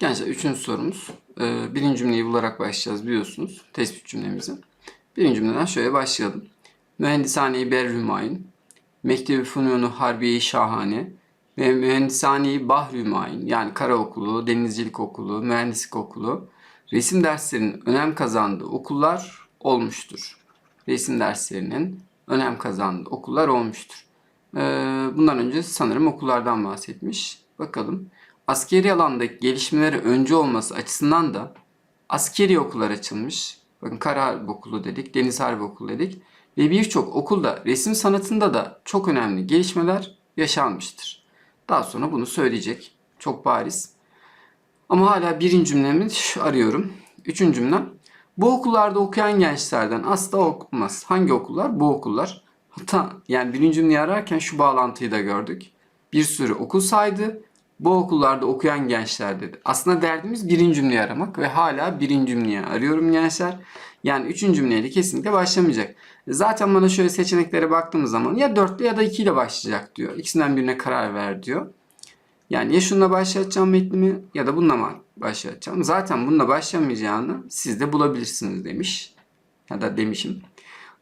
Gençler üçüncü sorumuz. Ee, birinci cümleyi bularak başlayacağız biliyorsunuz. Tespit cümlemizi. Birinci cümleden şöyle başlayalım. Mühendishane-i Berhümayun, Mektebi Fununu Harbiye-i Şahane ve Mühendishane-i Bahrümayun yani Kara Okulu, Denizcilik Okulu, Mühendislik Okulu resim derslerinin önem kazandığı okullar olmuştur. Resim derslerinin önem kazandığı okullar olmuştur. Ee, bundan önce sanırım okullardan bahsetmiş. Bakalım. Askeri alandaki gelişmelere öncü olması açısından da askeri okullar açılmış. Bakın Kara Harbi Okulu dedik, Deniz Harbi Okulu dedik. Ve birçok okulda resim sanatında da çok önemli gelişmeler yaşanmıştır. Daha sonra bunu söyleyecek. Çok bariz. Ama hala birinci cümlemi arıyorum. Üçüncü cümlem. Bu okullarda okuyan gençlerden asla okunmaz. Hangi okullar? Bu okullar. Hatta yani birinci cümleyi ararken şu bağlantıyı da gördük. Bir sürü okul saydı. Bu okullarda okuyan gençler dedi. Aslında derdimiz birinci cümleyi aramak ve hala birinci cümleyi arıyorum gençler. Yani üçüncü cümleyle kesinlikle başlamayacak. Zaten bana şöyle seçeneklere baktığımız zaman ya dörtle ya da iki ile başlayacak diyor. İkisinden birine karar ver diyor. Yani ya şununla başlatacağım metnimi ya da bununla başlatacağım. Zaten bununla başlamayacağını siz de bulabilirsiniz demiş. Ya da demişim.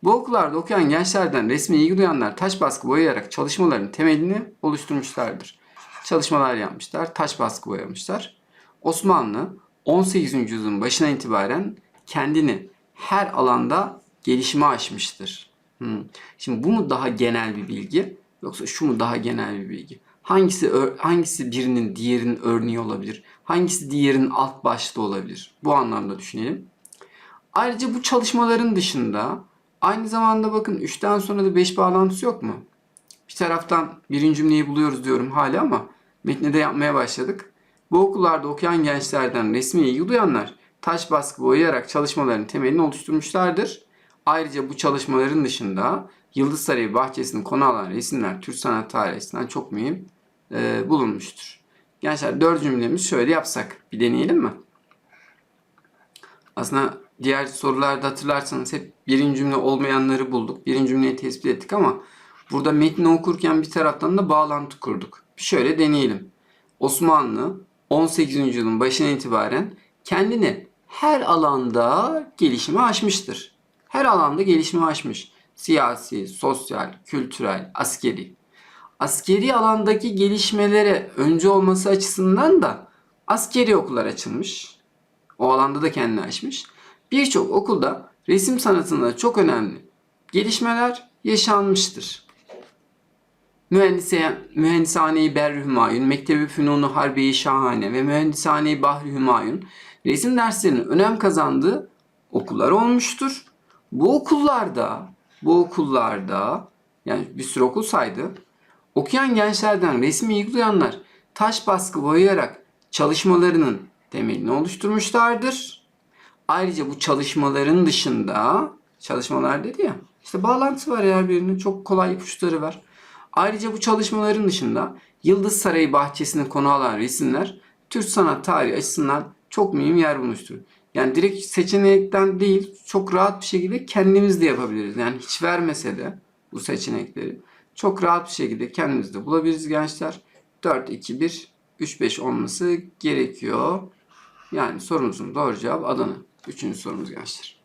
Bu okullarda okuyan gençlerden resme ilgi duyanlar taş baskı boyayarak çalışmaların temelini oluşturmuşlardır. Çalışmalar yapmışlar, taş baskı boyamışlar. Osmanlı 18. yüzyılın başına itibaren kendini her alanda gelişime aşmıştır. Hmm. Şimdi bu mu daha genel bir bilgi yoksa şu mu daha genel bir bilgi? Hangisi hangisi birinin diğerinin örneği olabilir? Hangisi diğerinin alt başlığı olabilir? Bu anlamda düşünelim. Ayrıca bu çalışmaların dışında aynı zamanda bakın 3'ten sonra da 5 bağlantısı yok mu? Bir taraftan birinci cümleyi buluyoruz diyorum hala ama metni de yapmaya başladık. Bu okullarda okuyan gençlerden resmi ilgi duyanlar taş baskı boyayarak çalışmaların temelini oluşturmuşlardır. Ayrıca bu çalışmaların dışında Yıldız Sarayı bahçesini konu alan resimler Türk sanat tarihi açısından çok mühim e, bulunmuştur. Gençler dört cümlemizi şöyle yapsak bir deneyelim mi? Aslında diğer sorularda hatırlarsanız hep birinci cümle olmayanları bulduk. Birinci cümleyi tespit ettik ama burada metni okurken bir taraftan da bağlantı kurduk. Şöyle deneyelim. Osmanlı 18. yüzyılın başına itibaren kendini her alanda gelişime aşmıştır. Her alanda gelişime aşmış. Siyasi, sosyal, kültürel, askeri. Askeri alandaki gelişmelere öncü olması açısından da askeri okullar açılmış. O alanda da kendini aşmış. Birçok okulda resim sanatında çok önemli gelişmeler yaşanmıştır. Mühendise, Mühendishane-i Berri Hümayun, Mektebi Fünunu Harbiye-i Şahane ve Mühendishane-i Bahri Hümayun resim derslerinin önem kazandığı okullar olmuştur. Bu okullarda, bu okullarda yani bir sürü okul saydı. Okuyan gençlerden resmi ilgi taş baskı boyayarak çalışmalarının temelini oluşturmuşlardır. Ayrıca bu çalışmaların dışında çalışmalar dedi ya işte bağlantısı var her birinin çok kolay ipuçları var. Ayrıca bu çalışmaların dışında Yıldız Sarayı bahçesini konu alan resimler Türk sanat tarihi açısından çok mühim yer bulmuştur. Yani direkt seçenekten değil çok rahat bir şekilde kendimiz de yapabiliriz. Yani hiç vermese de bu seçenekleri çok rahat bir şekilde kendimiz de bulabiliriz gençler. 4, 2, 1, 3, 5 olması gerekiyor. Yani sorumuzun doğru cevabı Adana. Üçüncü sorumuz gençler.